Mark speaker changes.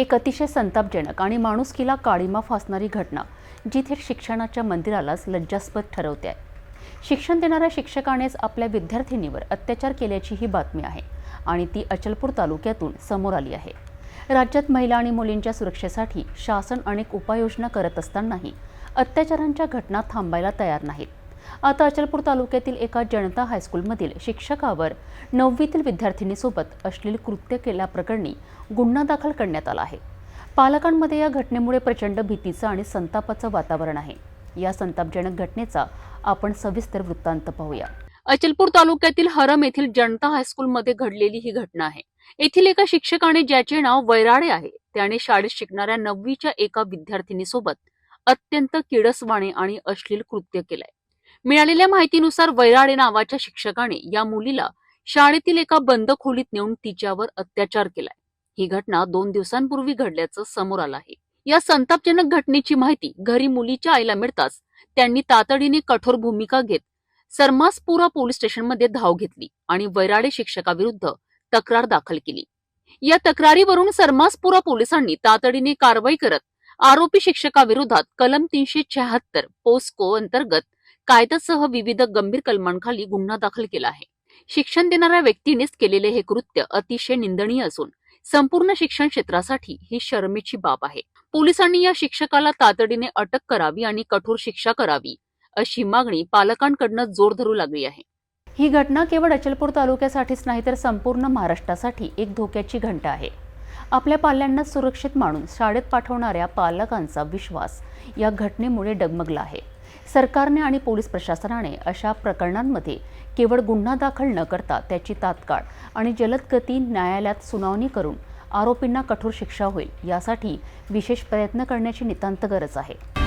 Speaker 1: एक अतिशय संतापजनक आणि माणुसकीला काळीमा फासणारी घटना जिथे शिक्षणाच्या मंदिरालाच लज्जास्पद ठरवते आहे शिक्षण देणाऱ्या शिक्षकानेच आपल्या विद्यार्थिनीवर अत्याचार केल्याची ही बातमी आहे आणि ती अचलपूर तालुक्यातून समोर आली आहे. राज्यात महिला आणि मुलींच्या सुरक्षेसाठी शासन अनेक उपाययोजना करत असतानाही अत्याचारांच्या घटना थांबायला तयार नाहीत. आता अचलपूर तालुक्यातील एका जनता हायस्कूलमधील शिक्षकावर नववीतील विद्यार्थिनीसोबत अश्लील कृत्य केल्याप्रकरणी गुन्हा दाखल करण्यात आला आहे. पालकांमध्ये या घटनेमुळे प्रचंड भीतीचं आणि संतापाचं वातावरण आहे. या संतापजनक घटनेचा आपण सविस्तर वृत्तांत पाहूया. अचलपूर तालुक्यातील हरम येथील जनता हायस्कूलमध्ये घडलेली ही घटना आहे. येथील एका शिक्षकाने ज्याचे नाव वैराडे आहे त्याने शाळेत शिकणाऱ्या नववीच्या एका विद्यार्थिनीसोबत अत्यंत किडसवाणे आणि अश्लील कृत्य केलंय. मिळालेल्या माहितीनुसार वैराडे नावाच्या शिक्षकाने या मुलीला शाळेतील एका बंद खोलीत नेऊन तिच्यावर अत्याचार केलाय. ही घटना दोन दिवसांपूर्वी घडल्याचं समोर आलं आहे. या संतापजनक घटनेची माहिती घरी मुलीच्या आईला मिळताच त्यांनी तातडीने कठोर भूमिका घेत सरमासपुरा पोलीस स्टेशनमध्ये धाव घेतली आणि वैराडे शिक्षकाविरुद्ध तक्रार दाखल केली. या तक्रारीवरून सरमासपुरा पोलिसांनी तातडीने कारवाई करत आरोपी शिक्षकाविरोधात कलम तीनशे शहात्तर पोस्को अंतर्गत कायद्यासह विविध गंभीर कलमांखाली गुन्हा दाखल केला आहे. शिक्षण देणाऱ्या व्यक्तीनेच केलेले हे कृत्य अतिशय निंदनीय असून संपूर्ण शिक्षण क्षेत्रासाठी ही शरमेची बाब आहे. पोलिसांनी या शिक्षकाला तातडीने अटक करावी आणि कठोर शिक्षा करावी अशी मागणी पालकांकडनं जोर धरू लागली आहे. ही घटना केवळ अचलपूर तालुक्यासाठीच नाही तर संपूर्ण महाराष्ट्रासाठी एक धोक्याची घंटा आहे. आपल्या पाल्यांना सुरक्षित मानून शाळेत पाठवणाऱ्या पालकांचा विश्वास या घटनेमुळे डगमगला आहे. सरकारने आणि पोलीस प्रशासनाने अशा प्रकरणांमध्ये केवळ गुन्हा दाखल न करता त्याची तात्काळ आणि जलद गती न्यायालयात सुनावणी करून आरोपींना कठोर शिक्षा होईल यासाठी विशेष प्रयत्न करण्याची नितांत गरज आहे.